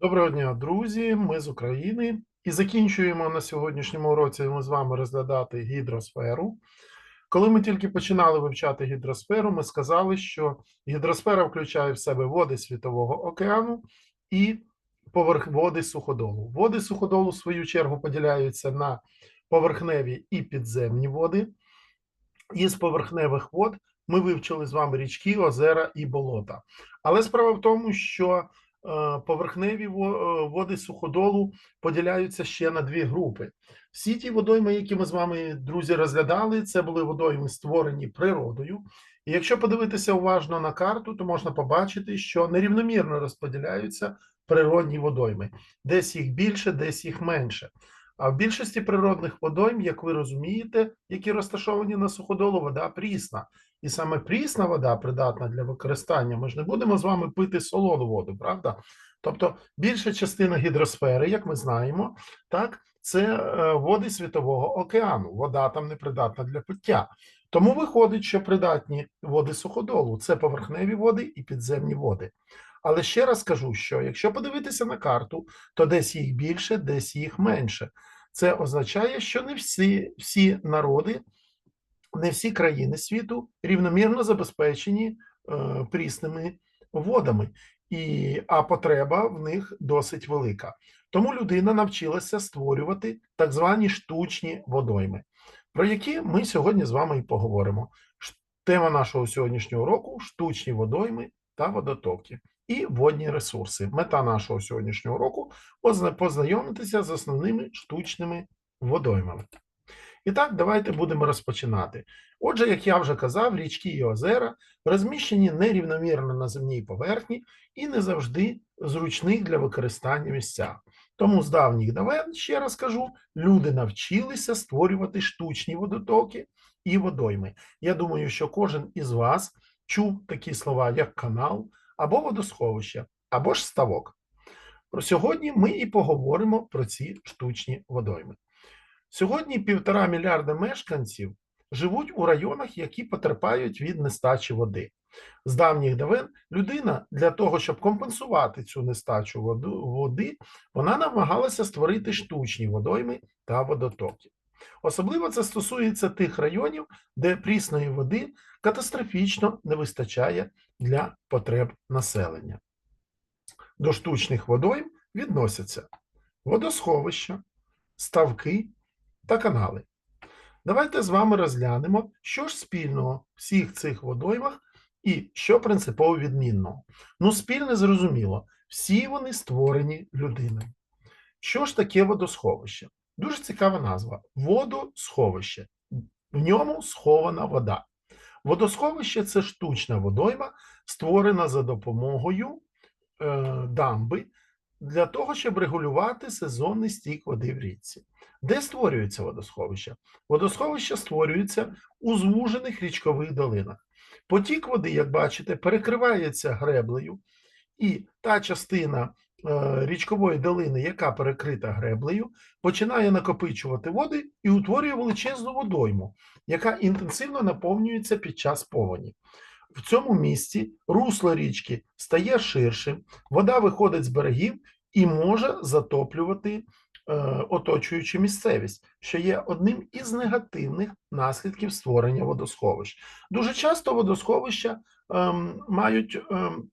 Доброго дня, друзі! Ми з України і закінчуємо на сьогоднішньому уроці ми з вами розглядати гідросферу. Коли ми тільки починали вивчати гідросферу, ми сказали, що гідросфера включає в себе води Світового океану і поверх води суходолу. Води суходолу, в свою чергу, поділяються на поверхневі і підземні води. Із поверхневих вод ми вивчили з вами річки, озера і болота. Але справа в тому, що поверхневі е, води суходолу поділяються ще на дві групи. Всі ті водойми, які ми з вами, друзі, розглядали, це були водойми, створені природою. І якщо подивитися уважно на карту, то можна побачити, що нерівномірно розподіляються природні водойми. Десь їх більше, десь їх менше. А в більшості природних водойм, як ви розумієте, які розташовані на суходолу, вода прісна. І саме прісна вода придатна для використання. Ми ж не будемо з вами пити солону воду, правда? Тобто більша частина гідросфери, як ми знаємо, так, це е, води Світового океану. Вода там не придатна для пиття. Тому виходить, що придатні води суходолу це поверхневі води і підземні води. Але ще раз кажу, що якщо подивитися на карту, то десь їх більше, десь їх менше. Це означає, що не всі, всі народи не всі країни світу рівномірно забезпечені е, прісними водами, і, а потреба в них досить велика. Тому людина навчилася створювати так звані штучні водойми, про які ми сьогодні з вами і поговоримо. Тема нашого сьогоднішнього уроку штучні водойми та водотоки і водні ресурси. Мета нашого сьогоднішнього уроку познайомитися з основними штучними водоймами. І так, давайте будемо розпочинати. Отже, як я вже казав, річки і озера розміщені нерівномірно на земній поверхні і не завжди зручних для використання місцях. Тому з давніх давен, ще раз кажу, люди навчилися створювати штучні водотоки і водойми. Я думаю, що кожен із вас чув такі слова, як канал, або водосховище, або ж ставок. Про сьогодні ми і поговоримо про ці штучні водойми. Сьогодні півтора мільярда мешканців живуть у районах, які потерпають від нестачі води. З давніх давен людина для того, щоб компенсувати цю нестачу води, вона намагалася створити штучні водойми та водотоки. Особливо це стосується тих районів, де прісної води катастрофічно не вистачає для потреб населення. До штучних водойм відносяться водосховища, ставки та канали. Давайте з вами розглянемо, що ж спільного в всіх цих водоймах і що принципово відмінного. Ну, спільне зрозуміло, всі вони створені людиною. Що ж таке водосховище? Дуже цікава назва водосховище. В ньому схована вода. Водосховище це штучна водойма, створена за допомогою е, дамби для того, щоб регулювати сезонний стік води в річці. Де створюється водосховище? Водосховище створюється у звужених річкових долинах. Потік води, як бачите, перекривається греблею, і та частина е, річкової долини, яка перекрита греблею, починає накопичувати води і утворює величезну водойму, яка інтенсивно наповнюється під час повені. В цьому місці русло річки стає ширшим, вода виходить з берегів і може затоплювати Е, оточуючу місцевість, що є одним із негативних наслідків створення водосховищ. Дуже часто водосховища ем, мають ем,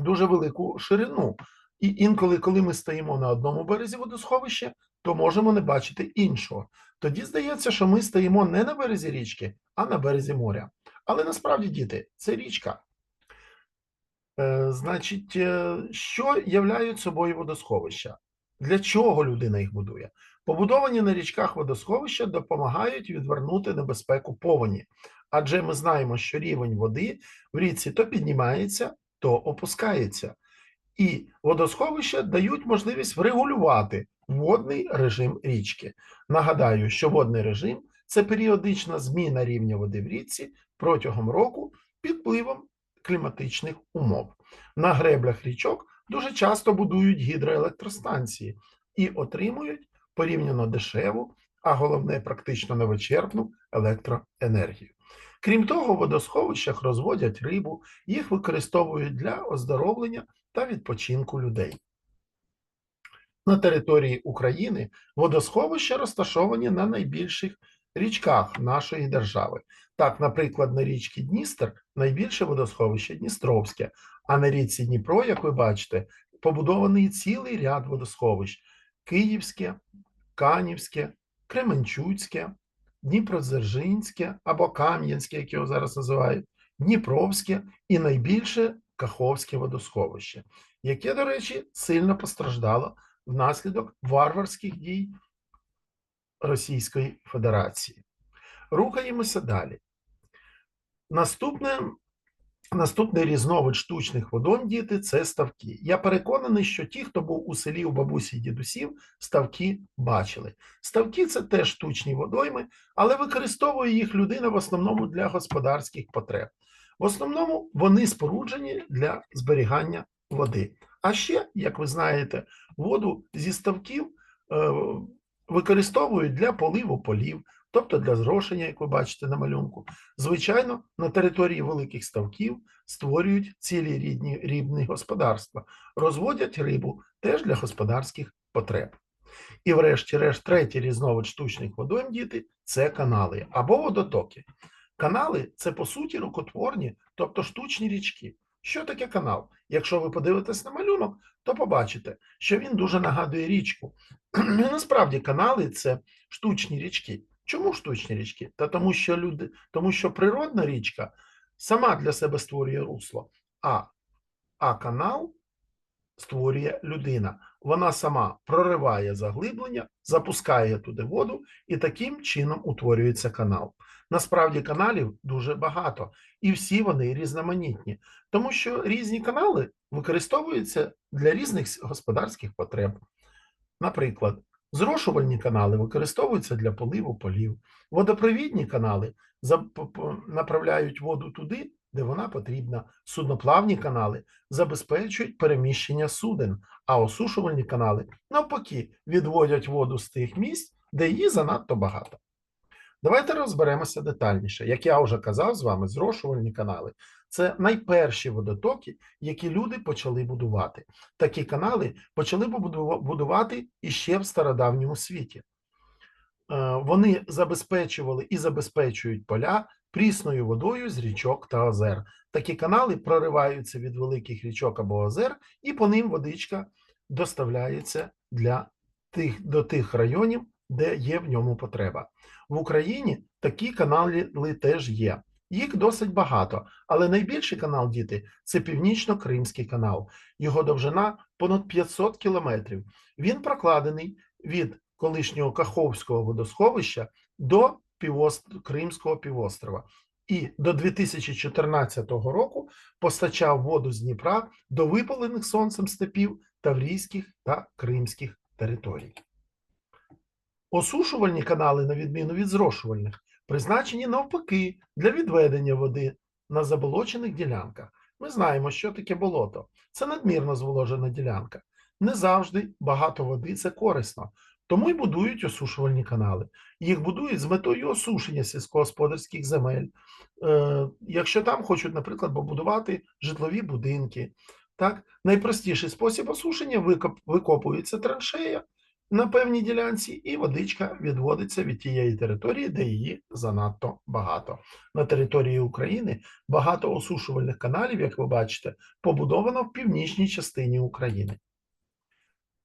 дуже велику ширину, і інколи, коли ми стоїмо на одному березі водосховища, то можемо не бачити іншого. Тоді здається, що ми стоїмо не на березі річки, а на березі моря. Але насправді, діти, це річка. Е, Значить, е, що являють собою водосховища? Для чого людина їх будує? Побудовані на річках водосховища допомагають відвернути небезпеку повені, адже ми знаємо, що рівень води в річці то піднімається, то опускається, і водосховища дають можливість врегулювати водний режим річки. Нагадаю, що водний режим це періодична зміна рівня води в річці протягом року під впливом кліматичних умов. На греблях річок дуже часто будують гідроелектростанції і отримують порівняно дешеву, а головне, практично невичерпну електроенергію. Крім того, в водосховищах розводять рибу, їх використовують для оздоровлення та відпочинку людей. На території України водосховища розташовані на найбільших річках нашої держави. Так, наприклад, на річці Дністер найбільше водосховище Дністровське, а на річці Дніпро, як ви бачите, побудований цілий ряд водосховищ: Київське, Канівське, Кременчуцьке, Дніпродзержинське або Кам'янське, як його зараз називають, Дніпровське і найбільше Каховське водосховище, яке, до речі, сильно постраждало внаслідок варварських дій Російської Федерації. Рухаємося далі. Наступне, наступний різновид штучних водойм, діти, це ставки. Я переконаний, що ті, хто був у селі у бабусі і дідусів, ставки бачили. Ставки це теж штучні водойми, але використовує їх людина в основному для господарських потреб. В основному вони споруджені для зберігання води. А ще, як ви знаєте, воду зі ставків е, використовують для поливу полів, тобто для зрошення, як ви бачите на малюнку. Звичайно, на території великих ставків створюють цілі рідні рібні господарства, розводять рибу теж для господарських потреб. І, врешті-решт, третій різновид штучних водойм, діти це канали або водотоки. Канали це по суті рукотворні, тобто штучні річки. Що таке канал? Якщо ви подивитесь на малюнок, то побачите, що він дуже нагадує річку. Насправді канали це штучні річки. Чому штучні річки? Та тому, що люди, тому що природна річка сама для себе створює русло, а, а канал створює людина. Вона сама прориває заглиблення, запускає туди воду, і таким чином утворюється канал. Насправді каналів дуже багато, і всі вони різноманітні, тому що різні канали використовуються для різних господарських потреб. Наприклад, зрошувальні канали використовуються для поливу полів, водопровідні канали направляють воду туди, де вона потрібна. Судноплавні канали забезпечують переміщення суден, а осушувальні канали навпаки відводять воду з тих місць, де її занадто багато. Давайте розберемося детальніше. Як я вже казав з вами, зрошувальні канали це найперші водотоки, які люди почали будувати. Такі канали почали будувати іще в стародавньому світі. Е, вони забезпечували і забезпечують поля прісною водою з річок та озер. Такі канали прориваються від великих річок або озер, і по ним водичка доставляється для тих, до тих районів, де є в ньому потреба. В Україні такі канали теж є. Їх досить багато, але найбільший канал діти це Північно-Кримський канал. Його довжина понад 500 кілометрів. Він прокладений від колишнього Каховського водосховища до півост... Кримського півострова. І до 2014 року постачав воду з Дніпра до випалених сонцем степів таврійських та кримських територій. Осушувальні канали, на відміну від зрошувальних, призначені навпаки для відведення води на заболочених ділянках. Ми знаємо, що таке болото. Це надмірно зволожена ділянка. Не завжди багато води це корисно, тому й будують осушувальні канали. Їх будують з метою осушення сільськогосподарських земель. Е, Якщо там хочуть, наприклад, побудувати житлові будинки. Так, найпростіший спосіб осушення викоп, викопується траншея на певній ділянці, і водичка відводиться від тієї території, де її занадто багато. На території України багато осушувальних каналів, як ви бачите, побудовано в північній частині України.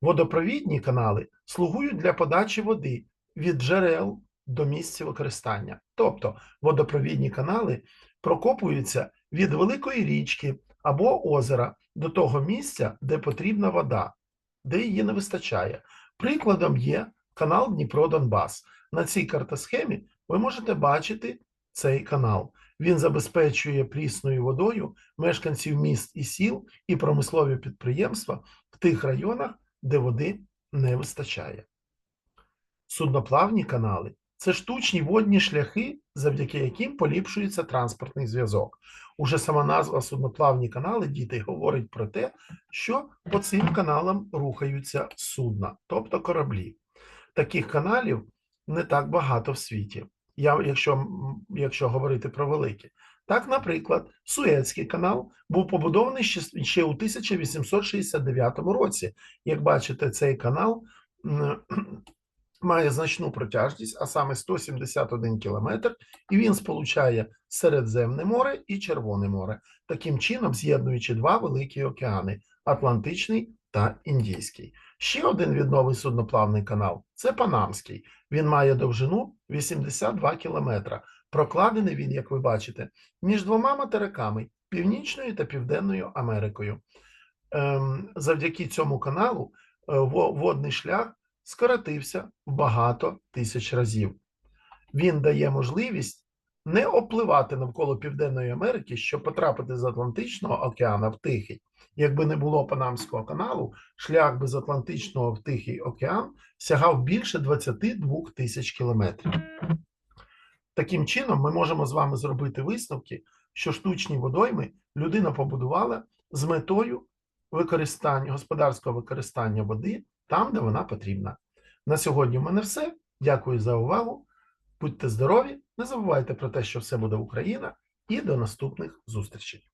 Водопровідні канали слугують для подачі води від джерел до місця використання. Тобто водопровідні канали прокопуються від великої річки або озера до того місця, де потрібна вода, де її не вистачає. Прикладом є канал Дніпро-Донбас. На цій картосхемі ви можете бачити цей канал. Він забезпечує прісною водою мешканців міст і сіл і промислові підприємства в тих районах, де води не вистачає. Судноплавні канали це штучні водні шляхи, завдяки яким поліпшується транспортний зв'язок. Уже сама назва судноплавні канали діти говорить про те, що по цим каналам рухаються судна, тобто кораблі. Таких каналів не так багато в світі, Я, якщо якщо говорити про великі. Так, наприклад, Суецький канал був побудований ще, ще у 1869 році. Як бачите, цей канал має значну протяжність, а саме 171 кілометр, і він сполучає Середземне море і Червоне море, таким чином з'єднуючи два великі океани Атлантичний та Індійський. Ще один відновий судноплавний канал це Панамський. Він має довжину 82 кілометра. Прокладений він, як ви бачите, між двома материками Північною та Південною Америкою. Ем, завдяки цьому каналу е, водний шлях скоротився в багато тисяч разів. Він дає можливість не опливати навколо Південної Америки, щоб потрапити з Атлантичного океану в Тихий. Якби не було Панамського каналу, шлях без Атлантичного в Тихий океан сягав більше 22 тисяч кілометрів. Таким чином, ми можемо з вами зробити висновки, що штучні водойми людина побудувала з метою використання господарського використання води там, де вона потрібна. На сьогодні в мене все. Дякую за увагу. Будьте здорові, не забувайте про те, що все буде Україна, і до наступних зустрічей.